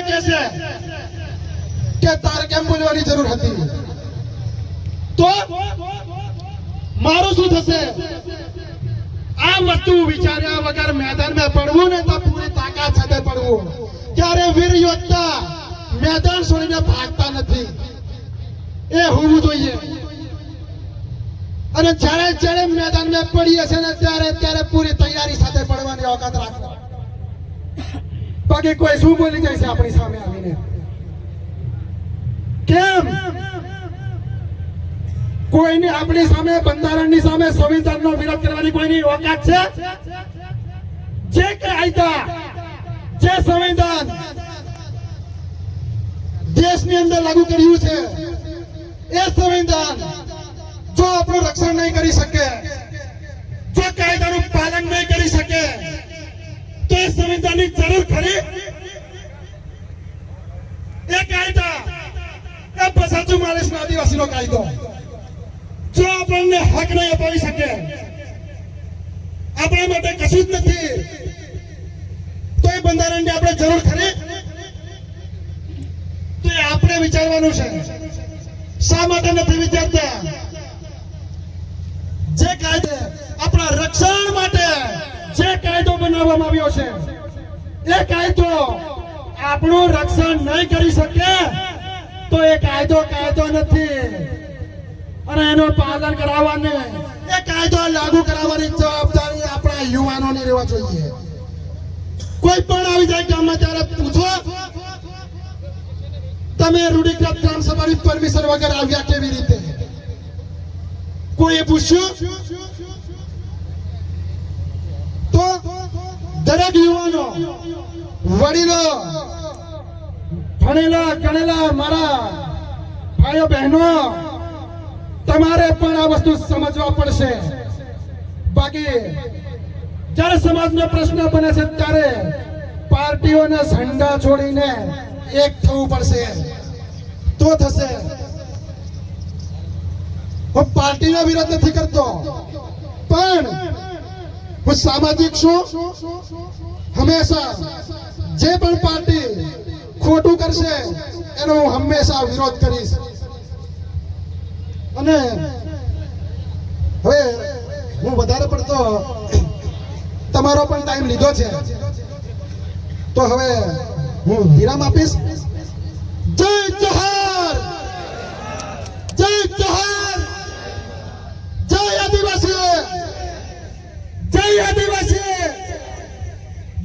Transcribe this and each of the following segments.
આવીને કહે છે? કે તારે કેમ બોલવાની જરૂર હતી? તો મારું શું થશે? આ વસ્તુ વિચાર્યા વગર મેદાનમાં પડવું ને તો પૂરી તાકાત સાથે પડવું. ત્યારે વીર યોદ્ધા મેદાન છોડીને ભાગતા નથી? એ હોવું જોઈએ. અને જ્યારે જ્યારે મેદાનમાં પડીએ છે ને ત્યારે ત્યારે પૂરી તૈયારી સાથે પડવાની ઓકાત રાખો બાકી કોઈ શું બોલી જાય છે આપણી સામે આવીને? કેમ? કોઈને આપણી સામે, બંધારણની સામે સંવિધાનનો વિરોધ કરવાની કોઈની ઓકાત છે? જે કાયદા જે સંવિધાન દેશની અંદર લાગુ કર્યું છે, એ સંવિધાન જો આપણું રક્ષણ નહીં કરી શકે જો કાયદાનું પાલન નહીં કરી શકે તો સંવિધાનની જરૂર ખરી? એ કાયદા, એ પચાસ આદિવાસી નો કાયદો. જો આપણને હક નહીં અપાવી શકે, આપણા માટે કશું જ નથી, તો એ બંધારણની આપણે જરૂર ખરી? તો એ આપણે વિચારવાનું છે. શા માટે નથી વિચારતા? જે કાયદે આપણા રક્ષણ માટે જે કાયદો બનાવવામાં આવ્યો છે એ કાયદો, આપણું રક્ષણ નહીં કરી શકે તો એ કાયદો કાયદો નથી. અને એનું પાલન કરાવવાને, એ કાયદો લાગુ કરાવવાની જવાબદારી આપણા યુવાનોની રહેવા જોઈએ. કોઈ પણ આવી જાય ગામમાં ત્યારે પૂછો, તમે રૂઢિગ્રસ્ત ગ્રામ સભાની પરમિશન વગર આવ્યા કેવી રીતે? કોઈએ પૂછ્યું? તો દરેક યુવાનો વડીલો, ભણેલા ગણેલા મારા ભાઈઓ બહેનો, તમારે પણ આ વસ્તુ સમજવા પડશે. બાકી જ્યારે સમાજનો પ્રશ્ન બને છે ત્યારે પાર્ટીઓના ઝંડા છોડીને એક થવું પડશે. તો થશે. હું પાર્ટીનો વિરોધ નથી કરતો. પણ હું સામાજિક છું. હંમેશા જે પણ પાર્ટી ખોટું કરશે, એનો હું હંમેશા વિરોધ કરીશ. અને હવે હું વધારે પડતો તમારો પણ ટાઈમ લીધો છે. તો હવે હું વિરામ આપીશ જય જોહાર જય જોહાર જય આદિવાસી જય આદિવાસી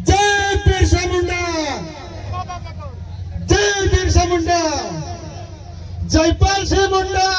જય બિરસા મુંડા જય બિરસા મુંડા જયપાલ સિંહ મુંડા.